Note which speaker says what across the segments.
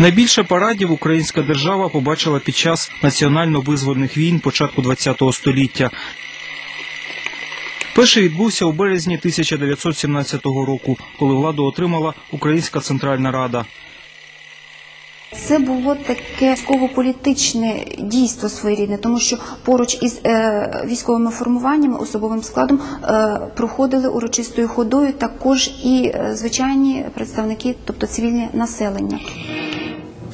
Speaker 1: Найбільше парадів українська держава побачила під час національно-визвольних війн початку ХХ століття. Перший відбувся у березні 1917 року, коли владу отримала Українська Центральна Рада.
Speaker 2: Це було таке військово-політичне дійство своєрідне, тому що поруч із е, військовими формуваннями, особовим складом е, проходили урочистою ходою також і е, звичайні представники, тобто цивільне населення.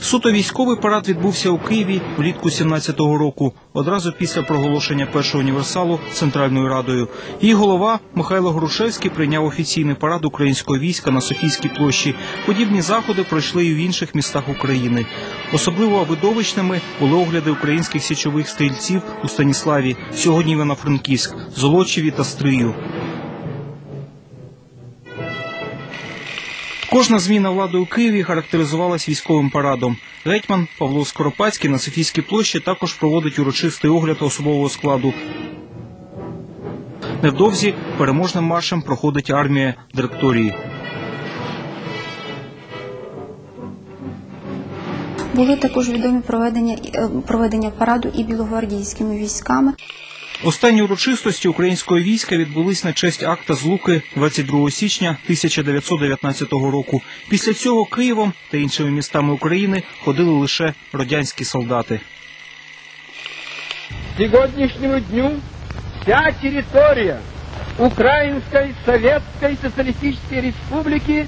Speaker 1: Суто військовий парад відбувся у Києві влітку 17-го року, одразу після проголошення першого універсалу Центральною Радою. Її голова Михайло Грушевський прийняв офіційний парад українського війська на Софійській площі. Подібні заходи пройшли і в інших містах України. Особливо видовищними були огляди українських січових стрільців у Станіславі, сьогодні Івано-Франківськ, Золочеві та Стрию. Кожна зміна влади у Києві характеризувалась військовим парадом. Гетьман Павло Скоропадський на Софійській площі також проводить урочистий огляд особового складу. Невдовзі переможним маршем проходить армія директорії.
Speaker 2: Були також відомі проведення е, проведення параду і білогвардійськими військами.
Speaker 1: Останні урочистості українського війська відбулись на честь акта Злуки 22 січня 1919 року. Після цього Києвом та іншими містами України ходили лише радянські солдати.
Speaker 3: К сегодняшнему дню вся территория Украинской Советской Социалистической Республики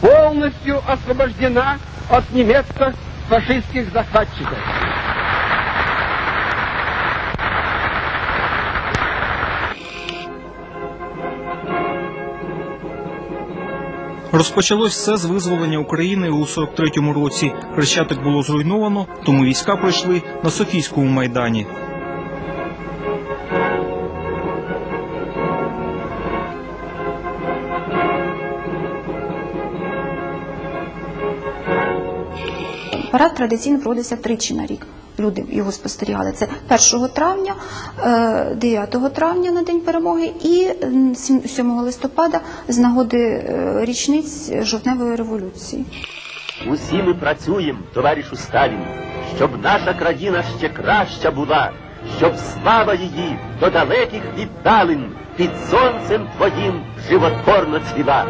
Speaker 3: полностью освобождена от немецко-фашистских захватчиков.
Speaker 1: Розпочалось все з визволення України у 43-му році. Хрещатик було зруйновано, тому війська пройшли на Софійському майдані.
Speaker 2: Парад традиційно проводився тричі на рік. Люди його спостерігали. Це 1 травня, е, 9 травня на День перемоги і сім- 7 листопада з нагоди е, річниць жовтневої революції.
Speaker 4: Усі ми працюємо, товаришу Сталін, щоб наша країна ще краща була, щоб слава її до далеких віддалин під сонцем твоїм животворно цвіла.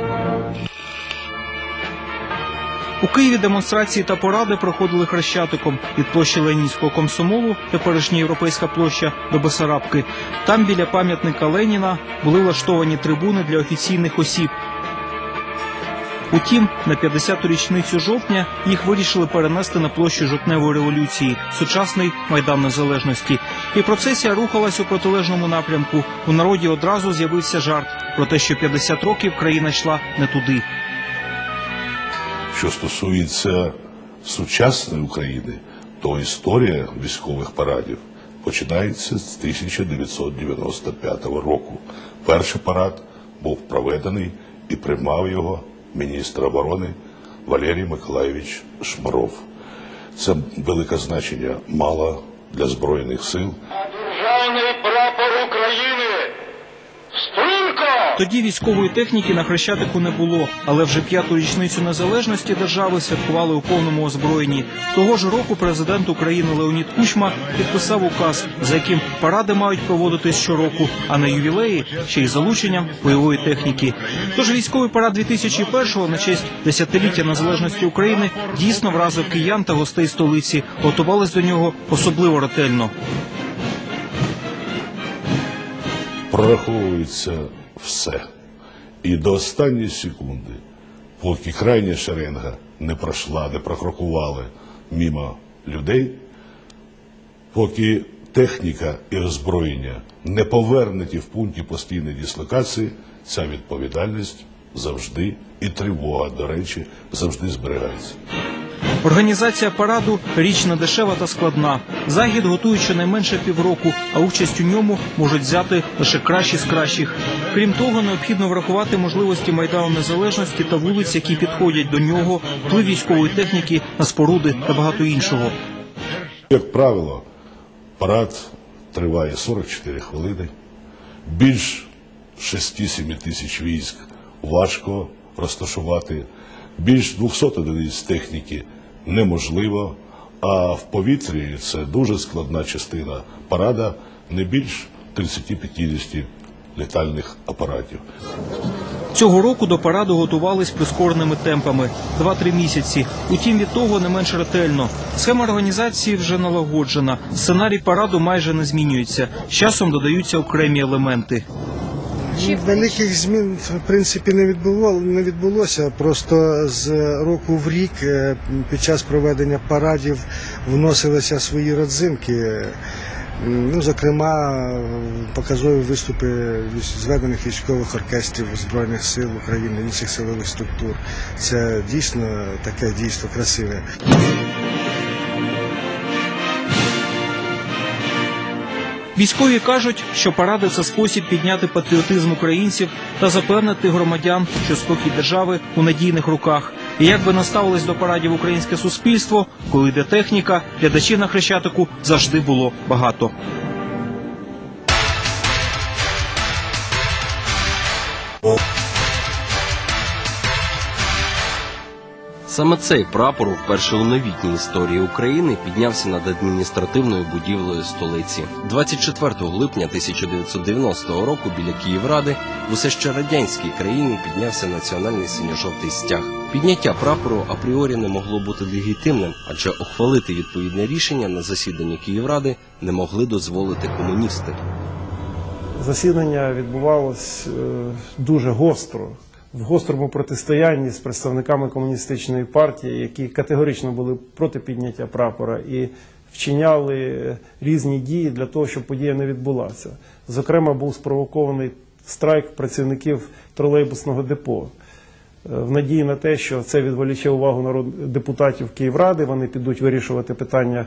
Speaker 1: У Києві демонстрації та поради проходили хрещатиком від площі Ленінського комсомолу, теперішня європейська площа до Бесарабки. Там біля пам'ятника Леніна були влаштовані трибуни для офіційних осіб. Утім, на 50-ту річницю жовтня їх вирішили перенести на площу жовтневої революції, сучасний майдан незалежності. І процесія рухалась у протилежному напрямку. У народі одразу з'явився жарт про те, що 50 років країна йшла не туди.
Speaker 5: Що стосується сучасної України, то історія військових парадів починається з 1995 року. Перший парад був проведений і приймав його міністр оборони Валерій Миколайович Шмаров. Це велике значення мало для Збройних сил.
Speaker 6: Державний прапор України!
Speaker 1: Тоді військової техніки на Хрещатику не було, але вже п'яту річницю незалежності держави святкували у повному озброєнні. Того ж року президент України Леонід Кучма підписав указ, за яким паради мають проводитись щороку, а на ювілеї ще й залученням бойової техніки. Тож військовий парад 2001-го на честь десятиліття незалежності України дійсно вразив киян та гостей столиці. Готувались до нього особливо ретельно.
Speaker 5: прораховується все. І до останньої секунди, поки крайня шеренга не пройшла, не прокрокували мимо людей, поки техніка і озброєння не повернуті в пункті постійної дислокації, ця відповідальність завжди і тривога, до речі, завжди зберігається.
Speaker 1: Організація параду річ не дешева та складна. Захід готують щонайменше півроку, а участь у ньому можуть взяти лише кращі з кращих. Крім того, необхідно врахувати можливості майдану незалежності та вулиць, які підходять до нього, вплив військової техніки на споруди та багато іншого.
Speaker 5: Як правило, парад триває 44 хвилини. Більш 6-7 тисяч військ важко розташувати. Більш 200 одиниць техніки неможливо, а в повітрі це дуже складна частина. Парада не більш 30-50 літальних апаратів.
Speaker 1: Цього року до параду готувались прискореними темпами 2-3 місяці. Утім, від того не менш ретельно. Схема організації вже налагоджена. Сценарій параду майже не змінюється. З часом додаються окремі елементи.
Speaker 7: Ну, Великих змін в принципі не відбуло не відбулося. Просто з року в рік е, під час проведення парадів вносилися свої родзинки. Ну, зокрема, показові виступи зведених військових оркестрів Збройних сил України, інших силових структур. Це дійсно таке дійство красиве.
Speaker 1: Військові кажуть, що паради це спосіб підняти патріотизм українців та запевнити громадян, що спокій держави у надійних руках. І як би наставилось до парадів українське суспільство, коли йде техніка, глядачів на хрещатику завжди було багато.
Speaker 8: Саме цей прапор вперше у новітній історії України піднявся над адміністративною будівлею столиці. 24 липня 1990 року біля Київради в усе ще радянській країні піднявся національний синьо-жовтий стяг. Підняття прапору апріорі не могло бути легітимним, адже ухвалити відповідне рішення на засіданні Київради не могли дозволити комуністи.
Speaker 9: Засідання відбувалось е, дуже гостро, в гострому протистоянні з представниками комуністичної партії, які категорично були проти підняття прапора і вчиняли е, різні дії для того, щоб подія не відбулася. Зокрема, був спровокований страйк працівників тролейбусного депо. Е, В надії на те, що це відволіче увагу народ депутатів Київради, вони підуть вирішувати питання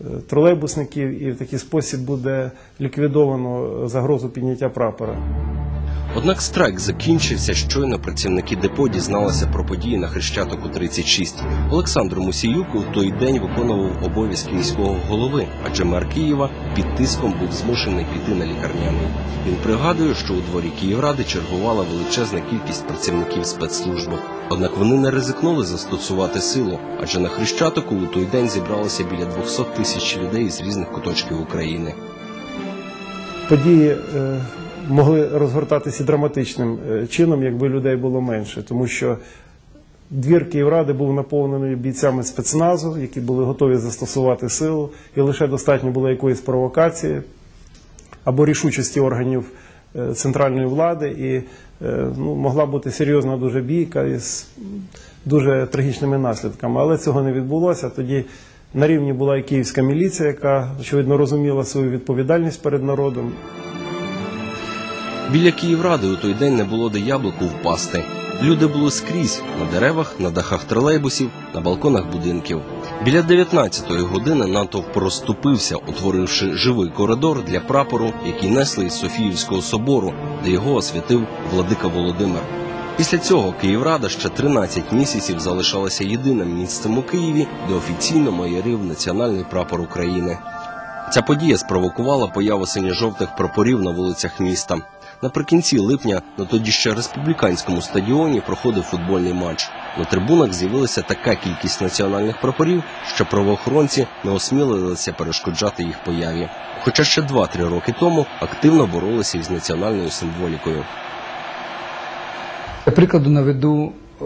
Speaker 9: е, тролейбусників, і в такий спосіб буде ліквідовано загрозу підняття прапора.
Speaker 8: Однак страйк закінчився. Щойно працівники депо дізналися про події на Хрещатику 36. Олександр Мусіюк у той день виконував обов'язки міського голови, адже мер Києва під тиском був змушений піти на лікарняний. Він пригадує, що у дворі Київради чергувала величезна кількість працівників спецслужби. Однак вони не ризикнули застосувати силу, адже на Хрещатику у той день зібралося біля 200 тисяч людей з різних куточків України.
Speaker 9: Події е, могли розгортатися драматичним е, чином, якби людей було менше, тому що двір Київради був наповнений бійцями спецназу, які були готові застосувати силу, і лише достатньо було якоїсь провокації або рішучості органів е, центральної влади, і е, ну, могла бути серйозна дуже бійка із дуже трагічними наслідками. Але цього не відбулося. Тоді на рівні була і київська міліція, яка очевидно розуміла свою відповідальність перед народом.
Speaker 8: Біля Київради у той день не було де яблуку впасти. Люди були скрізь на деревах, на дахах тролейбусів, на балконах будинків. Біля 19-ї години натовп розступився, утворивши живий коридор для прапору, який несли із Софіївського собору, де його освятив владика Володимир. Після цього Київрада ще 13 місяців залишалася єдиним місцем у Києві, де офіційно майорив національний прапор України. Ця подія спровокувала появу синьо-жовтих прапорів на вулицях міста. Наприкінці липня на тоді ще республіканському стадіоні проходив футбольний матч. На трибунах з'явилася така кількість національних прапорів, що правоохоронці не осмілилися перешкоджати їх появі. Хоча ще 2-3 роки тому активно боролися із національною символікою.
Speaker 10: Для прикладу наведу е,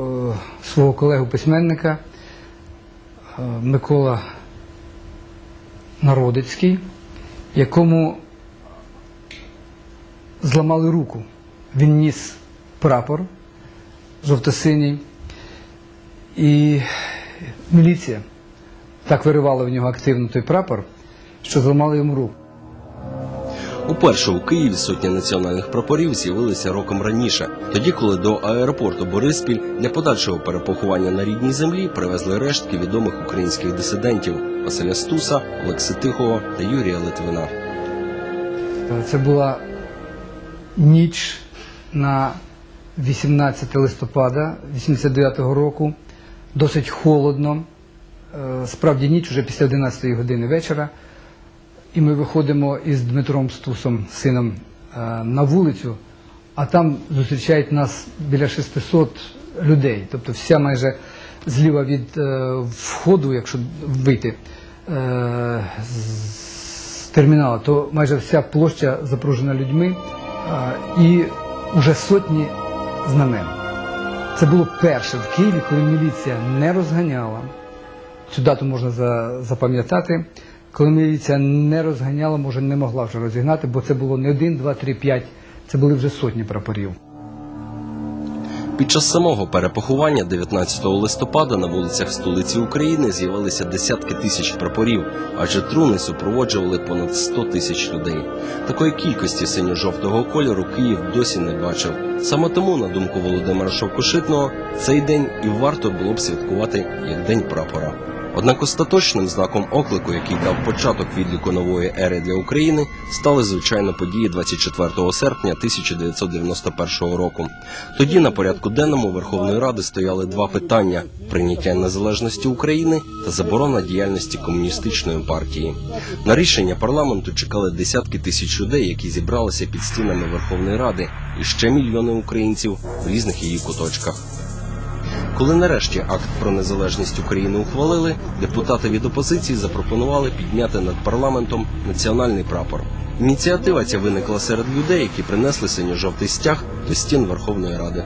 Speaker 10: свого колегу-письменника е, Микола Народицький, якому зламали руку. Він ніс прапор жовто-синій, і міліція так виривала в нього активно той прапор, що зламали йому руку.
Speaker 8: Уперше у Києві сотні національних прапорів з'явилися роком раніше, тоді, коли до аеропорту Бориспіль для подальшого перепоховання на рідній землі привезли рештки відомих українських дисидентів Василя Стуса, Олекси Тихого та Юрія Литвина.
Speaker 10: Це була ніч на 18 листопада 89-го року, досить холодно. Е, Справді ніч уже після 11 години вечора. І ми виходимо із Дмитром Стусом, сином, е, на вулицю, а там зустрічають нас біля 600 людей. Тобто вся майже зліва від е, входу, якщо вийти з терміналу, то майже вся площа запружена людьми і вже сотні знамен. Це було перше в Києві, коли міліція не розганяла. Цю дату можна за- запам'ятати. Коли міліція не розганяла, може не могла вже розігнати, бо це було не один, два, три, п'ять. Це були вже сотні прапорів.
Speaker 8: Під час самого перепоховання 19 листопада на вулицях столиці України з'явилися десятки тисяч прапорів, адже труни супроводжували понад 100 тисяч людей. Такої кількості синьо-жовтого кольору Київ досі не бачив. Саме тому, на думку Володимира Шовкошитного, цей день і варто було б святкувати як День прапора. Однак остаточним знаком оклику, який дав початок відліку нової ери для України, стали звичайно події 24 серпня 1991 року. Тоді на порядку денному Верховної Ради стояли два питання: прийняття незалежності України та заборона діяльності комуністичної партії. На рішення парламенту чекали десятки тисяч людей, які зібралися під стінами Верховної Ради, і ще мільйони українців в різних її куточках. Коли нарешті акт про незалежність України ухвалили, депутати від опозиції запропонували підняти над парламентом національний прапор. Ініціатива ця виникла серед людей, які принесли синьо-жовтий стяг до стін Верховної Ради.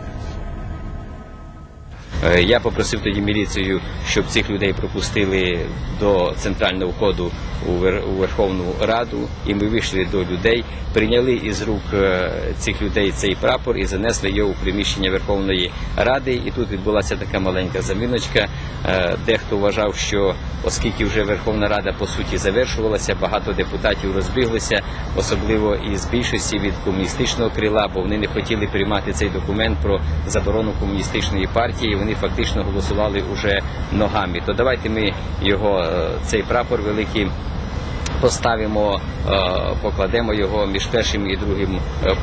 Speaker 11: Е, Я попросив тоді міліцію, щоб цих людей пропустили до центрального входу у Верховну Раду, і ми вийшли до людей, прийняли із рук е, цих людей цей прапор і занесли його у приміщення Верховної Ради. І тут відбулася така маленька заміночка. Е, Дехто вважав, що оскільки вже Верховна Рада по суті завершувалася, багато депутатів розбіглися, особливо із більшості від комуністичного крила, бо вони не хотіли приймати цей документ про заборону комуністичної партії. Вони фактично голосували уже ногами. То давайте ми його е, цей прапор великий. Поставимо, е, покладемо його між першим і другим е,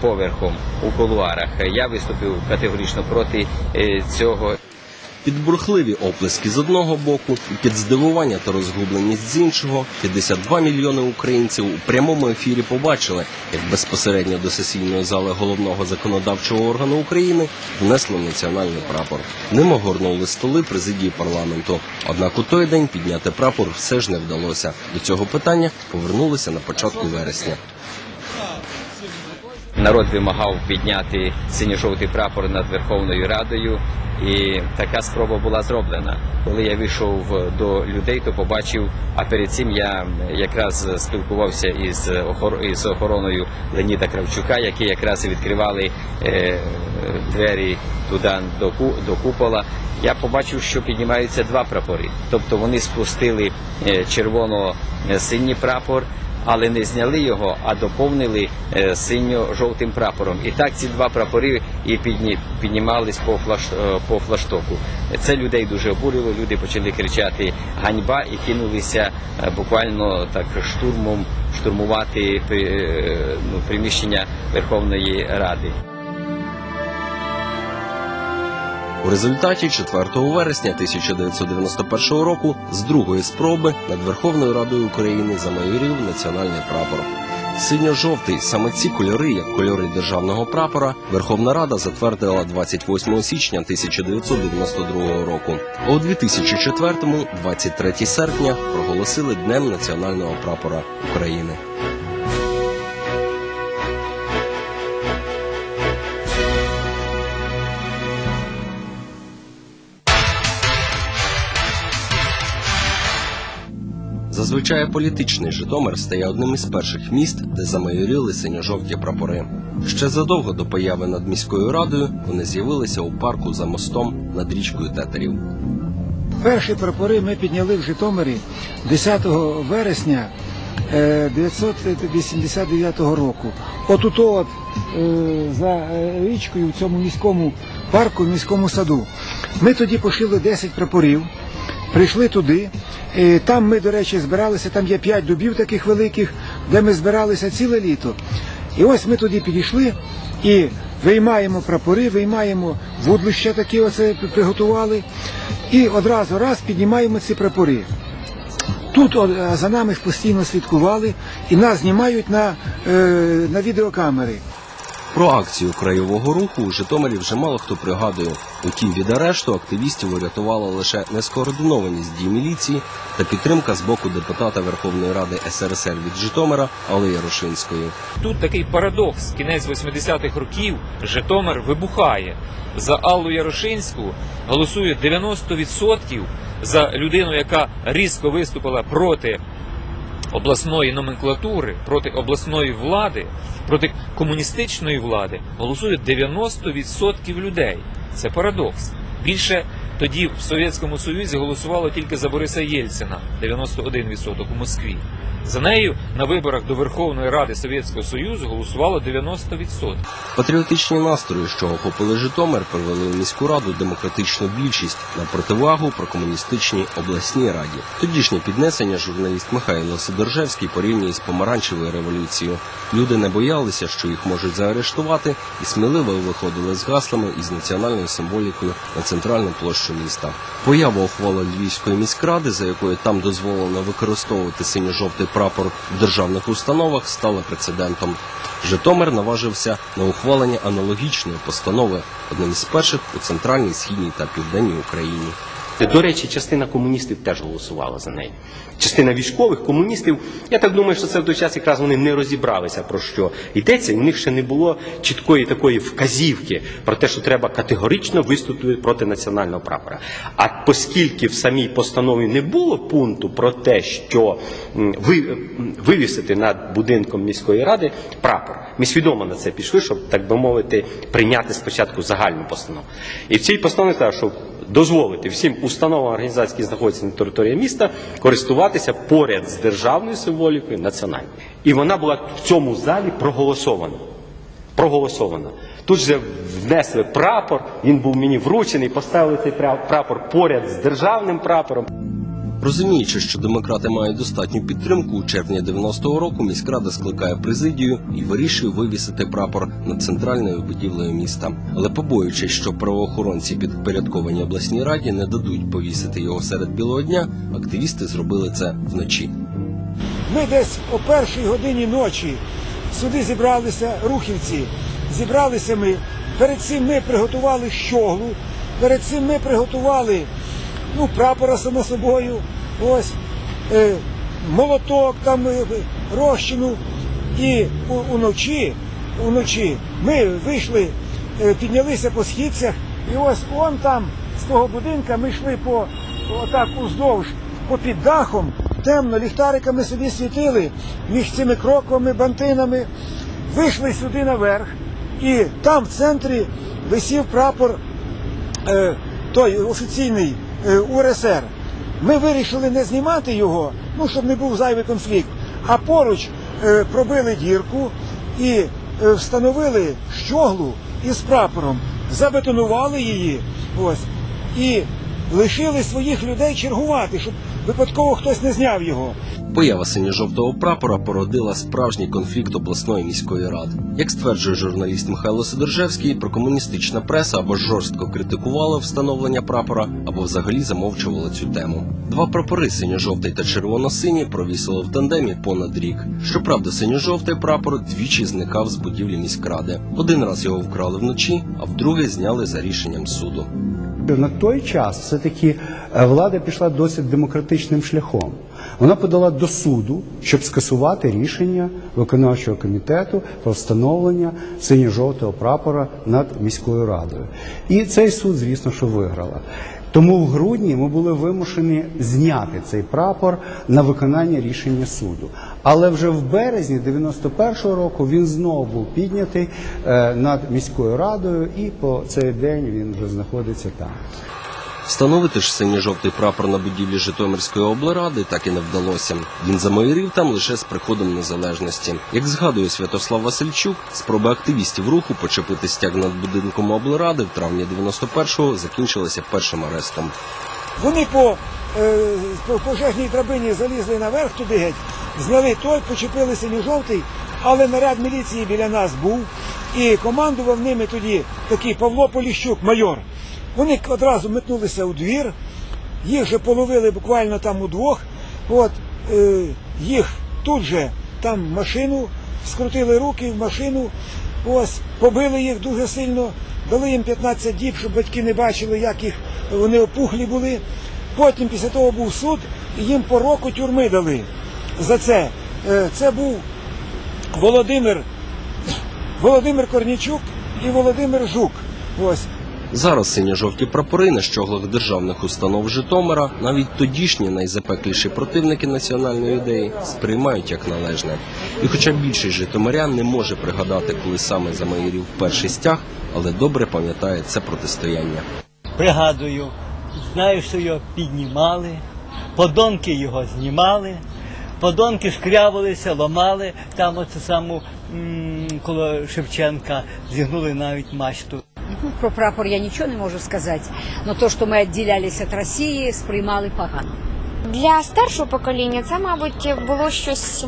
Speaker 11: поверхом у кулуарах. Я виступив категорично проти цього.
Speaker 8: Під бурхливі оплески з одного боку під здивування та розгубленість з іншого 52 мільйони українців у прямому ефірі побачили, як безпосередньо до сесійної зали головного законодавчого органу України внесли національний прапор. Ним огорнули столи президії парламенту. Однак у той день підняти прапор все ж не вдалося. До цього питання повернулися на початку вересня.
Speaker 11: Народ вимагав підняти синьо-жовтий прапор над Верховною Радою, і така спроба була зроблена. Коли я вийшов до людей, то побачив. А перед цим я якраз спілкувався із охор- із охороною Леоніда Кравчука, які якраз відкривали е, двері туди до ку- до купола. Я побачив, що піднімаються два прапори. Тобто вони спустили е, червоно-синій прапор але не зняли його, а доповнили е, синьо-жовтим прапором. І так ці два прапори і підні, піднімались по, флаш, е, по флаштоку. Це людей дуже обурило. Люди почали кричати ганьба і кинулися е, буквально так штурмом штурмувати ну, приміщення Верховної Ради.
Speaker 8: У результаті 4 вересня 1991 року з другої спроби над Верховною Радою України замайорів національний прапор. Синьо-жовтий саме ці кольори, як кольори державного прапора, Верховна Рада затвердила 28 січня 1992 року. А у 2004-му, 23 серпня, проголосили Днем національного прапора України. Зазвичай політичний Житомир стає одним із перших міст, де замайоріли синьо-жовті прапори. Ще задовго до появи над міською радою вони з'явилися у парку за мостом над річкою Тетерів.
Speaker 12: Перші прапори ми підняли в Житомирі 10 вересня е, 1989 року. От у от е, за е, річкою в цьому міському парку, в міському саду. Ми тоді пошили 10 прапорів, прийшли туди. І там ми, до речі, збиралися, там є 5 дубів таких великих, де ми збиралися ціле літо. І ось ми туди підійшли і виймаємо прапори, виймаємо вудлища такі оце приготували, і одразу раз піднімаємо ці прапори. Тут е, за нами постійно слідкували і нас знімають на, е, на відеокамери.
Speaker 8: Про акцію краєвого руху у Житомирі вже мало хто пригадує. Утім, від арешту активістів урятувала лише нескоординованість дій міліції та підтримка з боку депутата Верховної Ради СРСР від Житомира Алли Ярошинської.
Speaker 13: Тут такий парадокс. Кінець 80-х років Житомир вибухає. За Аллу Ярошинську голосує 90% за людину, яка різко виступила проти обласної номенклатури, проти обласної влади, проти комуністичної влади. Голосує 90% людей. Це парадокс. Більше тоді в Совєтському Союзі голосувало тільки за Бориса Єльцина 91% у Москві. За нею на виборах до Верховної Ради Совєтського Союзу голосувало 90%.
Speaker 8: Патріотичні настрої, що охопили Житомир, привели у міську раду демократичну більшість на противагу прокомуністичній обласній раді. Тодішнє піднесення журналіст Михайло Сидоржевський порівнює з помаранчевою революцією. Люди не боялися, що їх можуть заарештувати, і сміливо виходили з гаслами і з національною символікою на центральну площу міста. Поява ухвали Львівської міськради, за якою там дозволено використовувати синьо-жовтий прапор в державних установах, стала прецедентом. Житомир наважився на ухвалення аналогічної постанови, одним із перших у центральній, східній та південній Україні.
Speaker 14: До речі, частина комуністів теж голосувала за неї. Частина військових комуністів, я так думаю, що це в той час якраз вони не розібралися про що йдеться, і у них ще не було чіткої такої вказівки про те, що треба категорично виступити проти національного прапора. А оскільки в самій постанові не було пункту про те, що ви, вивісити над будинком міської ради прапор, ми свідомо на це пішли, щоб так би мовити, прийняти спочатку загальну постанову. І в цій постанові сказали, що дозволити всім установам організацій, які знаходяться на території міста, користуватися поряд з державною символікою національною. І вона була в цьому залі проголосована. Проголосована. Тут же внесли прапор, він був мені вручений, поставили цей прапор поряд з державним прапором.
Speaker 8: Розуміючи, що демократи мають достатню підтримку, у червні 90-го року міськрада скликає президію і вирішує вивісити прапор над центральною будівлею міста. Але побоюючись, що правоохоронці підпорядковані обласній раді не дадуть повісити його серед білого дня, активісти зробили це вночі.
Speaker 12: Ми десь о першій годині ночі сюди зібралися рухівці. Зібралися ми. Перед цим ми приготували щоглу, перед цим ми приготували ну, прапора само собою, ось, е, молоток, там е, розчину. І уночі, уночі ми вийшли, е, піднялися по східцях, і ось он там з того будинка ми йшли по отак уздовж, попід дахом, темно, ліхтариками собі світили між цими кроквами, бантинами, вийшли сюди наверх, і там в центрі висів прапор е, той офіційний УРСР. Ми вирішили не знімати його, ну щоб не був зайвий конфлікт, а поруч е, пробили дірку і е, встановили щоглу із прапором, забетонували її, ось, і лишили своїх людей чергувати, щоб випадково хтось не зняв його.
Speaker 8: Поява синьо-жовтого прапора породила справжній конфлікт обласної міської ради. Як стверджує журналіст Михайло Сидоржевський, прокомуністична преса або жорстко критикувала встановлення прапора, або взагалі замовчувала цю тему. Два прапори синьо-жовтий та червоно-синій провісили в тандемі понад рік. Щоправда, синьо-жовтий прапор двічі зникав з будівлі міськради. Один раз його вкрали вночі, а вдруге зняли за рішенням суду.
Speaker 15: На той час все-таки е, влада пішла досить демократичним шляхом. Вона подала до суду, щоб скасувати рішення виконавчого комітету про встановлення синьо-жовтого прапора над міською радою. І цей суд, звісно, що виграла. Тому в грудні ми були вимушені зняти цей прапор на виконання рішення суду. Але вже в березні 91-го року він знову був піднятий е, над міською радою, і по цей день він вже знаходиться там.
Speaker 8: Встановити ж синьо-жовтий прапор на будівлі Житомирської облради так і не вдалося. Він замайорів там лише з приходом незалежності. Як згадує Святослав Васильчук, спроби активістів руху почепити стяг над будинком облради в травні 91-го закінчилися першим арестом.
Speaker 12: Вони по, е, пожежній драбині залізли наверх туди геть, зняли той, почепили синьо-жовтий, але наряд міліції біля нас був і командував ними тоді такий Павло Поліщук, майор. Вони одразу метнулися у двір, їх же половили буквально там удвох. От, е, їх тут же там машину, скрутили руки в машину ось побили їх дуже сильно, дали їм 15 діб, щоб батьки не бачили, як їх вони опухлі були. Потім після того був суд, і їм по року тюрми дали за це. Е, Це був Володимир, Володимир Корнічук і Володимир Жук. Ось.
Speaker 8: Зараз синьо-жовті прапори на щоглах державних установ Житомира навіть тодішні найзапекліші противники національної ідеї сприймають як належне. І хоча більшість житомирян не може пригадати, коли саме замаїрів перший стяг, але добре пам'ятає це протистояння.
Speaker 16: пригадую, знаю, що його піднімали, подонки його знімали, подонки шкрявилися, ламали, там оцю саму м, коло Шевченка зігнули навіть мачту.
Speaker 17: Ну, Про прапор я нічого не можу сказати, але то, що ми відділялися від Росії, сприймали погано.
Speaker 18: Для старшого покоління це, мабуть, було щось,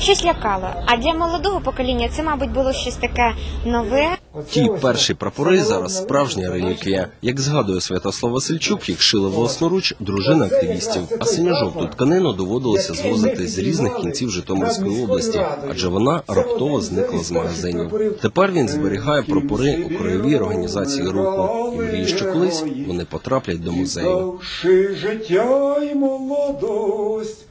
Speaker 18: щось лякало. А для молодого покоління це, мабуть, було щось таке нове.
Speaker 8: Ті перші прапори зараз справжня реліквія. Як згадує Святослав Васильчук, їх шили власноруч дружина активістів, а синьо-жовту тканину доводилося звозити з різних кінців Житомирської області, адже вона раптово зникла з магазинів. Тепер він зберігає прапори у краєвій організації руху і мріє, що колись вони потраплять до музею.
Speaker 19: Життя й молодость,